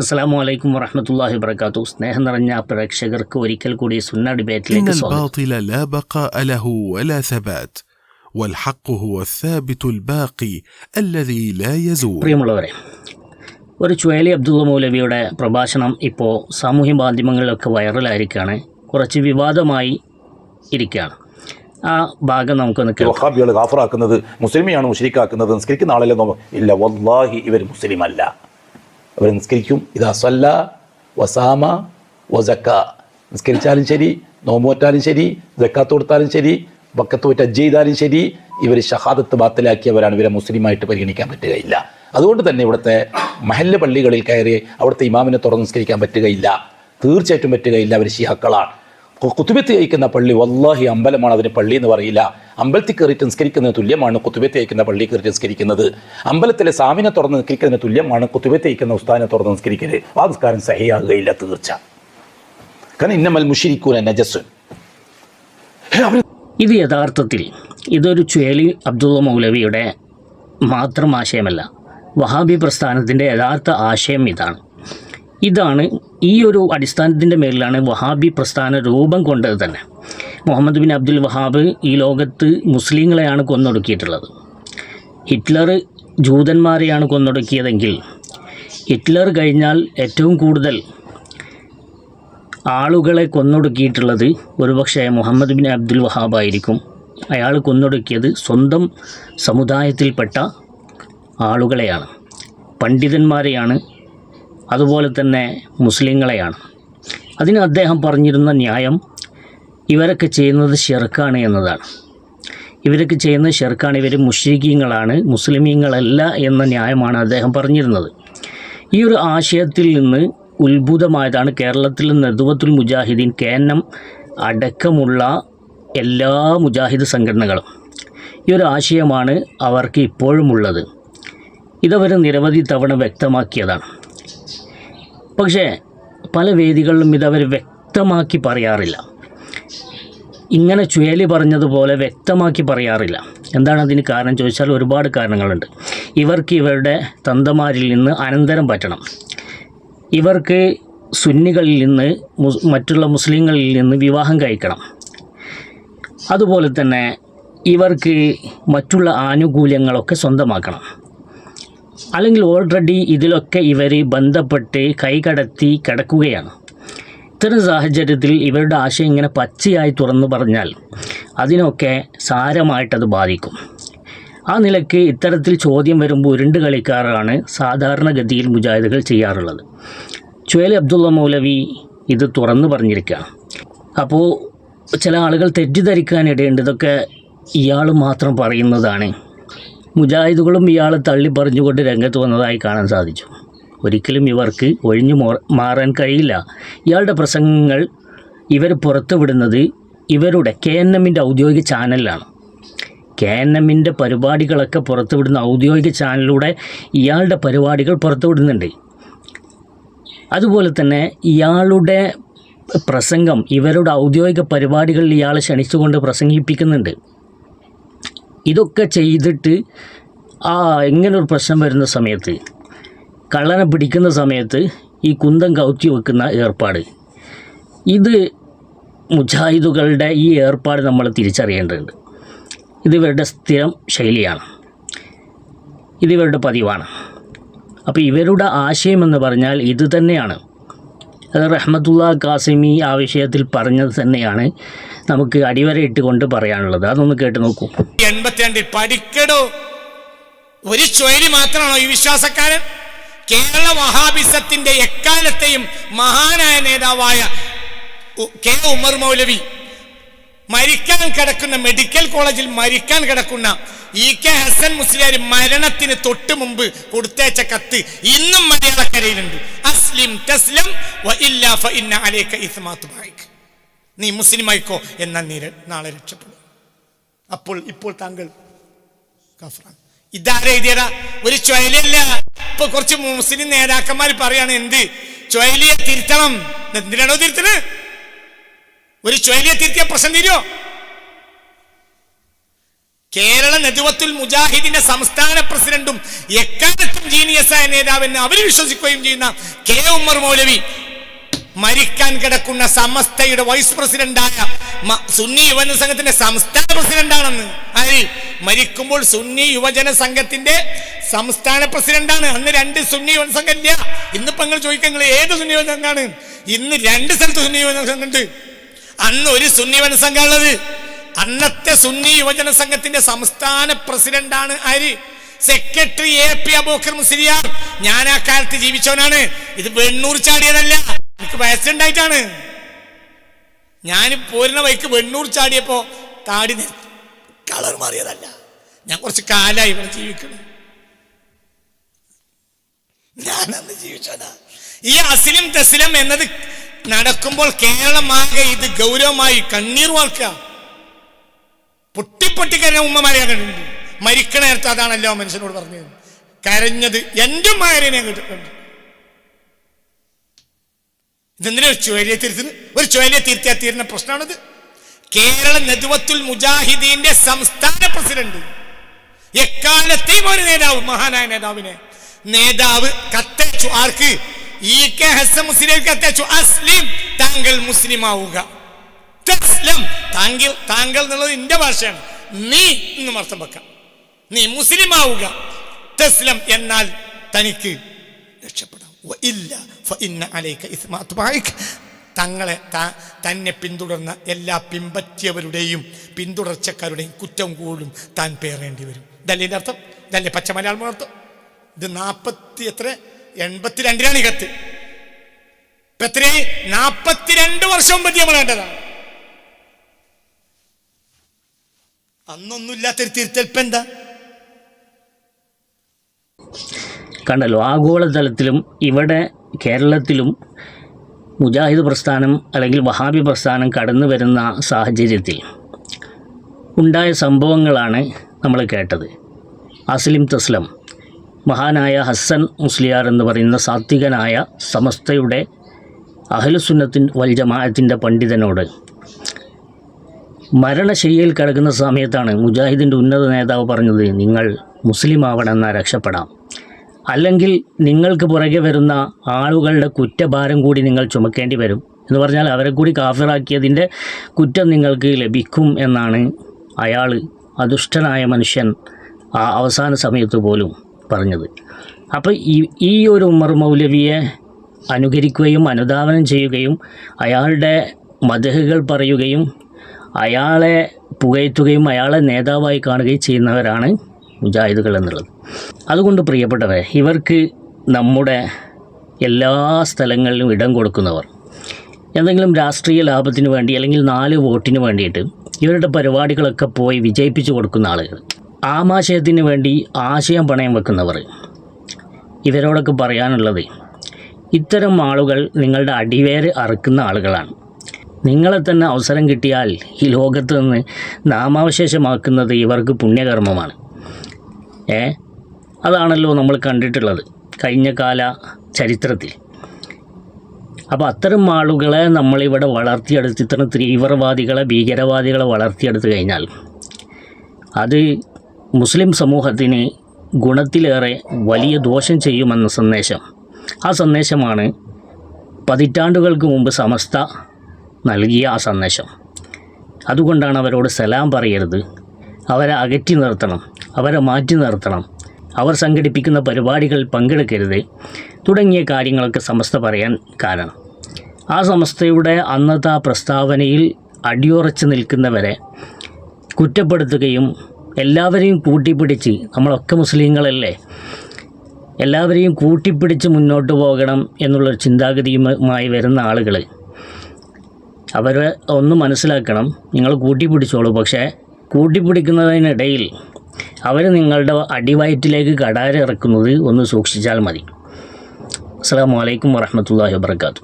അസ്സാം വലൈക്കും വറഹമത്തല്ലാഹി വബർക്കാത്തു സ്നേഹം നിറഞ്ഞ പ്രേക്ഷകർക്ക് ഒരിക്കൽ കൂടി സുന്ന ഡിബേറ്റിലേക്ക് പ്രിയമുള്ളവരെ ഒരു ചുഴലി അബ്ദുള്ള മൗലവിയുടെ പ്രഭാഷണം ഇപ്പോൾ സാമൂഹ്യ മാധ്യമങ്ങളിലൊക്കെ വൈറലായിരിക്കുകയാണ് കുറച്ച് വിവാദമായി ഇരിക്കുകയാണ്. ആ ഭാഗം നമുക്കൊന്ന് വഹാബികൾ കാഫറാക്കുന്നത് മുസ്ലിമിയാണ് മുഷരിക്കാക്കുന്നത് നിസ്കരിക്കുന്ന ആളല്ലേ ഇല്ല വല്ലാഹി ഇവർ മുസ്ലിമല്ല. അവർ നിസ്കരിക്കും. ഇതാ സല്ല വസാമ വസക്ക. നിസ്കരിച്ചാലും ശരി നോമ്പോറ്റാലും ശരി ജക്കാത്ത് കൊടുത്താലും ശരി വക്കത്ത് പോയിട്ട് അജ്ജ് ചെയ്താലും ശരി ഇവർ ഷഹാദത്ത് ബാത്തിലാക്കിയവരാണ്. ഇവരെ മുസ്ലിമായിട്ട് പരിഗണിക്കാൻ പറ്റുകയില്ല. അതുകൊണ്ട് തന്നെ ഇവിടുത്തെ മഹല്ല് പള്ളികളിൽ കയറി അവിടുത്തെ ഇമാമിനെ തുറന്ന് നിസ്കരിക്കാൻ പറ്റുകയില്ല. തീർച്ചയായിട്ടും പറ്റുകയില്ല അവർ ഷിയാക്കളാണ് കു- കുത്തുബത്ത് അയക്കുന്ന പള്ളി വല്ലാഹി അമ്പലമാണ് അതിന് പള്ളി എന്ന് പറയില്ല. അമ്പലത്തിൽ കയറിയിട്ട് നിസ്കരിക്കുന്നതിന് തുല്യമാണ് കുത്തുബത്ത് അയക്കുന്ന പള്ളി കയറിയിട്ട് നിസ്കരിക്കുന്നത്. അമ്പലത്തിലെ സാമിനെ തുറന്ന് നിസ്കരിക്കുന്നതിന് തുല്യമാണ് കുത്തുബത്ത് അയക്കുന്ന ഉസ്താനെ തുറന്ന് നിസ്കരിക്കൽ. ആ നിസ്കാരം സഹിയാകുകയില്ല തീർച്ച. കാരണം ഇന്നമൽ മുഷിരിക്കൂന നജസ്. ഇത് യഥാർത്ഥത്തിൽ ഇതൊരു ചുഴലി അബ്ദുള്ള മൗലവിയുടെ മാത്രം ആശയമല്ല. വഹാബി പ്രസ്ഥാനത്തിന്റെ യഥാർത്ഥ ആശയം ഇതാണ്. ഇതാണ് ഈ ഒരു അടിസ്ഥാനത്തിന്റെ മേലിലാണ് വഹാബി പ്രസ്ഥാന രൂപം കൊണ്ടത് തന്നെ. മുഹമ്മദ് ബിൻ അബ്ദുൽ വഹാബ് ഈ ലോകത്ത് മുസ്ലിങ്ങളെയാണ് കൊന്നൊടുക്കിയിട്ടുള്ളത്. ഹിറ്റ്ലർ ജൂതന്മാരെയാണ് കൊന്നൊടുക്കിയതെങ്കിൽ ഹിറ്റ്ലർ കഴിഞ്ഞാൽ ഏറ്റവും കൂടുതൽ ആളുകളെ കൊന്നൊടുക്കിയിട്ടുള്ളത് ഒരുപക്ഷെ മുഹമ്മദ് ബിൻ അബ്ദുൽ വഹാബ് ആയിരിക്കും. അയാൾ കൊന്നൊടുക്കിയത് സ്വന്തം സമുദായത്തിൽപ്പെട്ട ആളുകളെയാണ് പണ്ഡിതന്മാരെയാണ് അതുപോലെ തന്നെ മുസ്ലിങ്ങളെയാണ്. അതിന് അദ്ദേഹം പറഞ്ഞിരുന്ന ന്യായം ഇവരൊക്കെ ചെയ്യുന്നത് ഷെർക്കാണ് എന്നതാണ്. ഇവരൊക്കെ ചെയ്യുന്ന ഷെർക്കാണ്. ഇവർ മുഷ്രിഖീങ്ങളാണ് മുസ്ലിമീങ്ങളല്ല എന്ന ന്യായമാണ് അദ്ദേഹം പറഞ്ഞിരുന്നത്. ഈ ഒരു ആശയത്തിൽ നിന്ന് ഉത്ഭുതമായതാണ് കേരളത്തിൽ നെതുവത്തുൽ മുജാഹിദീൻ കേന്നം അടക്കമുള്ള എല്ലാ മുജാഹിദ് സംഘടനകളും. ഈ ഒരു ആശയമാണ് അവർക്ക് ഇപ്പോഴുമുള്ളത്. ഇതവർ നിരവധി തവണ വ്യക്തമാക്കിയതാണ്. പക്ഷേ പല വേദികളിലും ഇതവർ വ്യക്തമാക്കി പറയാറില്ല. ഇങ്ങനെ ചുഴലി പറഞ്ഞതുപോലെ വ്യക്തമാക്കി പറയാറില്ല. എന്താണ് അതിന് കാരണം? ചോദിച്ചാൽ ഒരുപാട് കാരണങ്ങളുണ്ട്. ഇവർക്ക് ഇവരുടെ തന്തമാരിൽ നിന്ന് അനന്തരം പറ്റണം. ഇവർക്ക് സുന്നികളിൽ നിന്ന് മറ്റുള്ള മുസ്ലിങ്ങളിൽ നിന്ന് വിവാഹം കഴിക്കണം. അതുപോലെ തന്നെ ഇവർക്ക് മറ്റുള്ള ആനുകൂല്യങ്ങളൊക്കെ സ്വന്തമാക്കണം. അല്ലെങ്കിൽ ഓൾറെഡി ഇതിലൊക്കെ ഇവർ ബന്ധപ്പെട്ട് കൈകടത്തി കിടക്കുകയാണ്. ഇത്തരം സാഹചര്യത്തിൽ ഇവരുടെ ആശയം ഇങ്ങനെ പച്ചയായി തുറന്നു പറഞ്ഞാൽ അതിനൊക്കെ സാരമായിട്ടത് ബാധിക്കും. ആ നിലയ്ക്ക് ഇത്തരത്തിൽ ചോദ്യം വരുമ്പോൾ ഉരുണ്ട് കളിക്കാറാണ് സാധാരണഗതിയിൽ മുജാഹിദുകൾ ചെയ്യാറുള്ളത്. ചുവേലി അബ്ദുള്ള മൗലവി ഇത് തുറന്നു പറഞ്ഞിരിക്കുകയാണ്. അപ്പോൾ ചില ആളുകൾ തെറ്റിദ്ധരിക്കാനിടയുണ്ട് ഇതൊക്കെ ഇയാൾ മാത്രം പറയുന്നതാണ്. മുജാഹിദുകളും ഇയാളെ തള്ളി പറഞ്ഞുകൊണ്ട് രംഗത്ത് വന്നതായി കാണാൻ സാധിച്ചു. ഒരിക്കലും ഇവർക്ക് ഒഴിഞ്ഞു മാറാൻ കഴിയില്ല. ഇയാളുടെ പ്രസംഗങ്ങൾ ഇവർ പുറത്തുവിടുന്നത് ഇവരുടെ കെ എൻ എമ്മിന്റെ ഔദ്യോഗിക ചാനലിലാണ്. കെ എൻ എമ്മിന്റെ പരിപാടികളൊക്കെ പുറത്തുവിടുന്ന ഔദ്യോഗിക ചാനലിലൂടെ ഇയാളുടെ പരിപാടികൾ പുറത്തുവിടുന്നുണ്ട്. അതുപോലെ തന്നെ ഇയാളുടെ പ്രസംഗം ഇവരുടെ ഔദ്യോഗിക പരിപാടികളിൽ ഇയാളെ ക്ഷണിച്ചുകൊണ്ട് പ്രസംഗിപ്പിക്കുന്നുണ്ട്. ഇതൊക്കെ ചെയ്തിട്ട് ആ ഇങ്ങനൊരു പ്രശ്നം വരുന്ന സമയത്ത് കള്ളനെ പിടിക്കുന്ന സമയത്ത് ഈ കുന്തം കൗത്തി വെക്കുന്ന ഏർപ്പാട്. ഇത് മുജാഹിദുകളുടെ ഈ ഏർപ്പാട് നമ്മൾ തിരിച്ചറിയേണ്ടതുണ്ട്. ഇത് ഇവരുടെ സ്ഥിരം ശൈലിയാണ്. ഇതിവരുടെ പതിവാണ്. അപ്പോൾ ഇവരുടെ ആശയം എന്ന് പറഞ്ഞാൽ ഇത് തന്നെയാണ്. അത് റഹ്മത്തുള്ള കാസിമി ആ വിഷയത്തിൽ പറഞ്ഞത് തന്നെയാണ് നമുക്ക് അടിവരയിട്ട് കൊണ്ട് പറയാനുള്ളത്. അതൊന്ന് കേട്ട് നോക്കൂ. എൺപത്തിരണ്ടിൽ പഠിക്കടോ. ഒരു ചൊയലി മാത്രമാണോ ഈ വിശ്വാസക്കാരൻ? കേരള വഹാബിസത്തിന്റെ എക്കാലത്തെയും മഹാനായ നേതാവായ കെ ഉമർ മൗലവി മരിക്കാൻ കിടക്കുന്ന മെഡിക്കൽ കോളേജിൽ മരിക്കാൻ കിടക്കുന്ന ഇ കെ ഹസൻ മുസ്ലിയാർ മരണത്തിന് തൊട്ട് മുമ്പ് കൊടുത്തയച്ച കത്ത് ഇന്നും മലയാളക്കരയിലുണ്ട്. അസ്ലിം തസ്ലം. നീ മുസ്ലിമായിക്കോ എന്നാൽ നീ ര- നാളെ രക്ഷപ്പെടും. അപ്പോൾ ഇപ്പോൾ താങ്കൾ കഫറാണ്. ഇതാരെ എഴുതിയതാ? ഒരു ചൊയലല്ല ഇപ്പൊ കുറച്ച് മുസ്ലിം നേതാക്കന്മാർ പറയാണ് എന്ത്? ചൊയലിയെ തിരുത്തണം. എന്തിനാണോ തിരുത്തൽ ഒരു ചൊയലിയെ തിരുത്തിയ പ്രശ്നം തീരുമോ കേരള നെതുവത്തുൽ മുജാഹിദിന്റെ സംസ്ഥാന പ്രസിഡന്റും എക്കാലത്തും ജീനിയസായ നേതാവെന്ന് അവർ വിശ്വസിക്കുകയും ചെയ്യുന്ന കെ ഉമ്മർ മൗലവി മരിക്കാൻ കിടക്കുന്ന സമസ്തയുടെ വൈസ് പ്രസിഡന്റായ സുന്നി യുവജന സംഘത്തിന്റെ സംസ്ഥാന പ്രസിഡന്റാണെന്ന്. ആര്? മരിക്കുമ്പോൾ സുന്നി യുവജന സംഘത്തിന്റെ സംസ്ഥാന പ്രസിഡന്റാണ്. അന്ന് രണ്ട് സുന്നി യുവജന സംഘം ഇല്ല. ഇന്നിപ്പോ നിങ്ങൾ ചോദിക്കാൻ നിങ്ങൾ ഏത് സുന്നി യുവജന സംഘമാണ് ഇന്ന് രണ്ട് സ്ഥലത്ത് സുന്നി യുവജന സംഘം ഉണ്ട് അന്ന് ഒരു സുന്നി യുവജന സംഘമുള്ളത് അന്നത്തെ സുന്നി യുവജന സംഘത്തിന്റെ സംസ്ഥാന പ്രസിഡന്റാണ് ആര്? Secretary A P Abookar Musliyar ഞാൻ ആ കാലത്ത് ജീവിച്ചവനാണ്. ഇത് വെണ്ണൂർ ചാടിയതല്ല. എനിക്ക് വയസ്സുണ്ടായിട്ടാണ്. ഞാൻ പോരുന്ന വഴിക്ക് വെണ്ണൂർ ചാടിയപ്പോ താടി കളർ മാറിയതല്ല. ഞാൻ കുറച്ച് കാലായി ഇവിടെ ജീവിക്കണം ഞാൻ അന്ന് ജീവിച്ചതാ ഈ അസിലും തസ്ലിം എന്നത് നടക്കുമ്പോൾ കേരളമാകെ ഇത് ഗൗരവമായി കണ്ണീർ വാർക്കുക. പൊട്ടിപ്പൊട്ടി കരഞ്ഞ ഉമ്മമാരെ കണ്ടിട്ടുണ്ട് മരിക്കണ നേരത്ത് അതാണല്ലോ മനുഷ്യനോട് പറഞ്ഞത്. കരഞ്ഞത് എന്റെ മാരനെ കേട്ടിട്ടുണ്ട് ഇതെന്തിനാ ഒരു ചുവലിയെ തിരുത്തുന്നത് ഒരു ചുവലിയെ തിരുത്തിയാൽ തീരുന്ന പ്രശ്നമാണിത് കേരള നെതുവത്തുൽ മുജാഹിദീന്റെ സംസ്ഥാന പ്രസിഡന്റ്. എക്കാലത്തെയും ഒരു നേതാവ് മഹാനായ നേതാവിനെ. നേതാവ് കത്തയച്ചു. ആർക്ക്? ഈ കെ ഹസൻ മുസ്ലിം കത്തയച്ചു. അസ്ലിം താങ്കൾ മുസ്ലിം ആവുക താങ്കൾ താങ്കൾ എന്നുള്ളത് എന്റെ ഭാഷയാണ്. നീ എന്നും അർത്ഥം വെക്കാം. നീ മുസ്ലിം ആവുക തസ്ലം എന്നാൽ തനിക്ക് രക്ഷപ്പെടാം. തങ്ങളെ തന്നെ പിന്തുടർന്ന എല്ലാ പിമ്പറ്റിയവരുടെയും പിന്തുടർച്ചക്കാരുടെയും കുറ്റം കൂടും താൻ പേറേണ്ടി വരും. ഇതല്ലേ ഇതിന്റെ അർത്ഥം ഇതല്ലേ പച്ച മലയാളം അർത്ഥം ഇത് നാൽപ്പത്തി എത്ര എൺപത്തിരണ്ടിനാണ് ഈ കത്ത്. ഇപ്പൊ എത്രയായി? നാൽപ്പത്തിരണ്ട് വർഷം മുമ്പ് നമ്മൾ കണ്ടതാണ്. അന്നൊന്നുമില്ലാത്തൊരു തിരുത്തൽപ്പ് എന്താ? കണ്ടല്ലോ ആഗോളതലത്തിലും ഇവിടെ കേരളത്തിലും മുജാഹിദ് പ്രസ്ഥാനം അല്ലെങ്കിൽ വഹാബി പ്രസ്ഥാനം കടന്നു വരുന്ന സാഹചര്യത്തിൽ ഉണ്ടായ സംഭവങ്ങളാണ് നമ്മൾ കേട്ടത്. അസ്ലിം തസ്ലം മഹാനായ ഹസ്സൻ മുസ്ലിയാർ എന്ന് പറയുന്ന സാത്വികനായ സമസ്തയുടെ അഹലുസുന്നത്തിൻ വൽ ജമാഅത്തിന്റെ പണ്ഡിതനോട് മരണശയ്യയിൽ കിടക്കുന്ന സമയത്താണ് മുജാഹിദിന്റെ ഉന്നത നേതാവ് പറഞ്ഞത് നിങ്ങൾ മുസ്ലിം ആവണമെന്നാൽ രക്ഷപ്പെടാം. അല്ലെങ്കിൽ നിങ്ങൾക്ക് പുറകെ വരുന്ന ആളുകളുടെ കുറ്റഭാരം കൂടി നിങ്ങൾ ചുമക്കേണ്ടി വരും. എന്ന് പറഞ്ഞാൽ അവരെ കൂടി കാഫിറാക്കിയതിന്റെ കുറ്റം നിങ്ങൾക്ക് ലഭിക്കും എന്നാണ് അയാൾ അദുഷ്ടനായ മനുഷ്യൻ ആ അവസാന സമയത്ത് പോലും പറഞ്ഞത്. അപ്പോൾ ഈ ഈ ഒരു ഉമർ മൗലവിയെ അനുകരിക്കുകയും അനുധാവനം ചെയ്യുകയും അയാളുടെ മതഹുകൾ പറയുകയും അയാളെ പുകയറ്റുകയും അയാളെ നേതാവായി കാണുകയും ചെയ്യുന്നവരാണ് മുജാഹിദുകൾ എന്നുള്ളത്. അതുകൊണ്ട് പ്രിയപ്പെട്ടവരെ ഇവർക്ക് നമ്മുടെ എല്ലാ സ്ഥലങ്ങളിലും ഇടം കൊടുക്കുന്നവർ എന്തെങ്കിലും രാഷ്ട്രീയ ലാഭത്തിന് വേണ്ടി അല്ലെങ്കിൽ നാല് വോട്ടിന് വേണ്ടിയിട്ട് ഇവരുടെ പരിപാടികളൊക്കെ പോയി വിജയിപ്പിച്ചു കൊടുക്കുന്ന ആളുകൾ ആമാശയത്തിന് വേണ്ടി ആശയം പണയം വെക്കുന്നവർ. ഇവരോടൊക്കെ പറയാനുള്ളത് ഇത്തരം ആളുകൾ നിങ്ങളുടെ അടിവേര് അറുക്കുന്ന ആളുകളാണ്. നിങ്ങളെ തന്നെ അവസരം കിട്ടിയാൽ ഈ ലോകത്ത് നിന്ന് നാമാവശേഷമാക്കുന്നത് ഇവർക്ക് പുണ്യകർമ്മമാണ്. ഏ? അതാണല്ലോ നമ്മൾ കണ്ടിട്ടുള്ളത് കഴിഞ്ഞ കാല ചരിത്രത്തിൽ. അപ്പോൾ അത്തരം ആളുകളെ നമ്മളിവിടെ വളർത്തിയെടുത്ത് ഇത്തരം തീവ്രവാദികളെ ഭീകരവാദികളെ വളർത്തിയെടുത്ത് കഴിഞ്ഞാൽ അത് മുസ്ലിം സമൂഹത്തിന് ഗുണത്തിലേറെ വലിയ ദോഷം ചെയ്യുമെന്ന സന്ദേശം. ആ സന്ദേശമാണ് പതിറ്റാണ്ടുകൾക്ക് മുമ്പ് സമസ്ത നൽകിയ ആ സന്ദേശം. അതുകൊണ്ടാണ് അവരോട് സലാം പറയരുത്. അവരെ അകറ്റി നിർത്തണം. അവരെ മാറ്റി നിർത്തണം. അവർ സംഘടിപ്പിക്കുന്ന പരിപാടികൾ പങ്കെടുക്കരുത്. തുടങ്ങിയ കാര്യങ്ങളൊക്കെ സമസ്ത പറയാൻ കാരണം. ആ സമസ്തയുടെ അന്നത്തെ ആ പ്രസ്താവനയിൽ അടിയുറച്ച് നിൽക്കുന്നവരെ കുറ്റപ്പെടുത്തുകയും എല്ലാവരെയും കൂട്ടിപ്പിടിച്ച് നമ്മളൊക്കെ മുസ്ലിങ്ങളല്ലേ എല്ലാവരെയും കൂട്ടിപ്പിടിച്ച് മുന്നോട്ട് പോകണം എന്നുള്ളൊരു ചിന്താഗതിയുമായി വരുന്ന ആളുകൾ അവരെ ഒന്ന് മനസ്സിലാക്കണം. നിങ്ങൾ കൂട്ടിപ്പിടിച്ചോളൂ പക്ഷേ കൂട്ടിപ്പിടിക്കുന്നതിനിടയിൽ അവർ നിങ്ങളുടെ അടിവയറ്റിലേക്ക് കടാര ഇറക്കുന്നത് ഒന്ന് സൂക്ഷിച്ചാൽ മതി. അസ്സാം വലൈക്കും വറഹമത്തല്ലാഹി വാബർക്കാത്തു